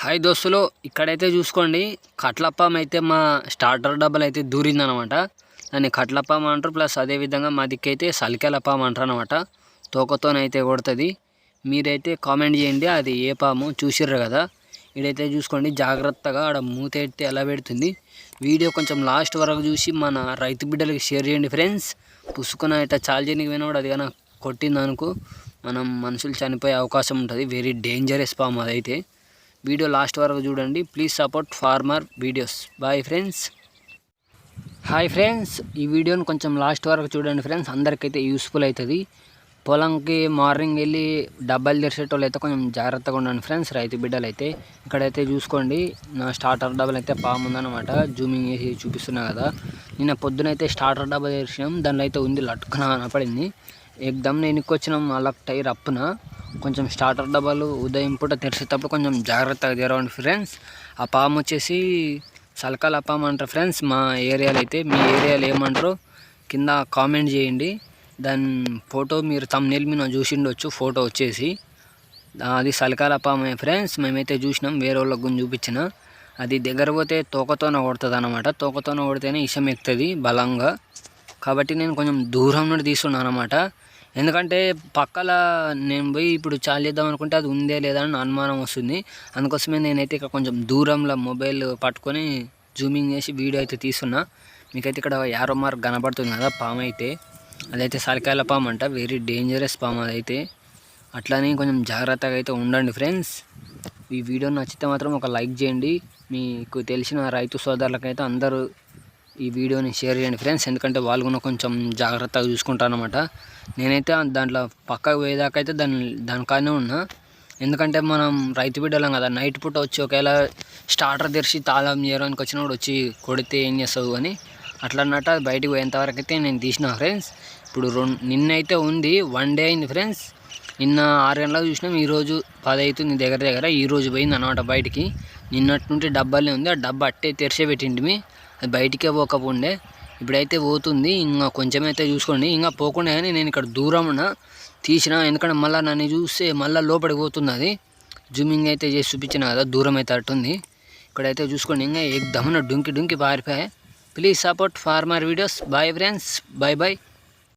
Hi దోస్తులు ఇక్కడైతే చూసుకోండి కట్లప్పం అయితే మా స్టార్టర్ డబ్బల్ అయితే దూరిందనమాట. దాన్ని కట్లప్పం అంటారు ప్లస్ అదేవిధంగా మా దిక్కైతే సలికెలపాం అంటారు అనమాట తోకతోనైతే కొడుతుంది. మీరైతే కామెంట్ చేయండి అది ఏ పాము చూసిర్రు కదా. ఇడైతే చూసుకోండి జాగ్రత్తగా ఆడ మూత ఎడితే ఎలా పెడుతుంది. వీడియో కొంచెం లాస్ట్ వరకు చూసి మన రైతు బిడ్డలకి షేర్ చేయండి ఫ్రెండ్స్ పుసుకున ఇట్లా చాలు పోయినప్పుడు అది కానీ కొట్టింది అనుకో మనం మనుషులు చనిపోయే అవకాశం ఉంటుంది వెరీ డేంజరస్ పాము అదైతే. వీడియో లాస్ట్ వరకు చూడండి. Please support farmer videos bye friends hi friends ఈ వీడియోని కొంచెం లాస్ట్ వరకు చూడండి ఫ్రెండ్స్ అందరికైతే యూస్ఫుల్ అవుతుంది పొలంకి మార్నింగ్ వెళ్ళి డబ్బాలు తెరిచేటోళ్ళు అయితే కొంచెం జాగ్రత్తగా ఉండండి ఫ్రెండ్స్ రైతు బిడ్డలు అయితే ఇక్కడైతే చూసుకోండి. నా స్టార్టర్ డబ్బులు అయితే పాము ఉందన్నమాట. జూమింగ్ చేసి చూపిస్తున్నా కదా. నిన్న పొద్దునైతే స్టార్టర్ డబ్బా తెరిచినాం. దానిలో అయితే ఉంది లట్టుకున కనపడింది. ఎగ్దమ్ నేను వచ్చినాం అలా టైర్ అప్పున కొంచెం స్టార్టర్ డబ్బాలు ఉదయం పూట తెరిచేటప్పుడు కొంచెం జాగ్రత్తగా తెరవండి ఫ్రెండ్స్ ఆ పాము వచ్చేసి సలకాల పాము అంటారు ఫ్రెండ్స్ మా ఏరియాలో అయితే మీ ఏరియాలో ఏమంటారు కింద కామెంట్ చేయండి. దాని ఫోటో మీరు తమ్నేల్ మీద చూసిండొచ్చు ఫోటో వచ్చేసి. అది సలకాల పామే ఫ్రెండ్స్ మేమైతే చూసినాం వేరే వాళ్ళకి గురించి చూపించిన. అది దగ్గర పోతే తోకతోన కొడుతుంది అనమాట తోకతోన కొడితేనే ఇషం ఎక్కుతుంది బలంగా. కాబట్టి నేను కొంచెం దూరం నుండి తీసుకున్నాను అనమాట ఎందుకంటే పక్కల నేను పోయి ఇప్పుడు చాలు చేద్దాం అనుకుంటే అది ఉందే లేదా అని అనుమానం వస్తుంది. అందుకోసమే నేనైతే ఇక్కడ కొంచెం దూరంలో మొబైల్ పట్టుకొని జూమింగ్ చేసి వీడియో అయితే తీస్తున్నా. మీకైతే ఇక్కడ యారో మార్క్ కనబడుతుంది కదా పాము అయితే. అదైతే సరికాయల పాము అంట. వెరీ డేంజరస్ పాము అదైతే. అట్లానే కొంచెం జాగ్రత్తగా అయితే ఉండండి ఫ్రెండ్స్. ఈ వీడియో నచ్చితే మాత్రం ఒక లైక్ చేయండి. మీకు తెలిసిన రైతు సోదరులకైతే అందరూ ఈ వీడియోని షేర్ చేయండి ఫ్రెండ్స్ ఎందుకంటే వాళ్ళు కూడా కొంచెం జాగ్రత్తగా చూసుకుంటారనమాట నేనైతే దాంట్లో పక్కకు పోయేదాకా అయితే దాని దానికానే ఉన్నా. ఎందుకంటే మనం రైతు బిడ్డలం కదా నైట్ పూట వచ్చి ఒకవేళ స్టార్టర్ తెరిచి తాళం చేయడానికి వచ్చినప్పుడు వచ్చి కొడితే ఏం చేస్తావు అని. అట్లా అన్నట్టు అది బయటకు పోయేంత అయితే నేను తీసిన ఫ్రెండ్స్. ఇప్పుడు రెండు నిన్నైతే ఉంది వన్ డే అయింది ఫ్రెండ్స్. నిన్న ఆరు గంటలకు చూసినాం ఈరోజు పది అవుతుంది దగ్గర దగ్గర ఈరోజు పోయింది అనమాట బయటికి. నిన్నటి నుండి డబ్బాలే ఉంది ఆ డబ్బా అట్టే తెరిచే పెట్టింటిమి. అది బయటికే పోకపోండే. ఇప్పుడైతే పోతుంది. ఇంకా కొంచెం అయితే చూసుకోండి. ఇంకా పోకుండా కానీ నేను ఇక్కడ దూరం తీసిన ఎందుకంటే మళ్ళీ నన్ను చూస్తే మళ్ళీ లోపలికి పోతుంది అది జూమింగ్ అయితే చేసి చూపించిన కదా దూరం అయితే అట్టుంది. ఇక్కడైతే చూసుకోండి. ఇంకా ఏకదమ్మున డుంకి డుంకి పారిపోయాయి please support farmer videos bye friends bye bye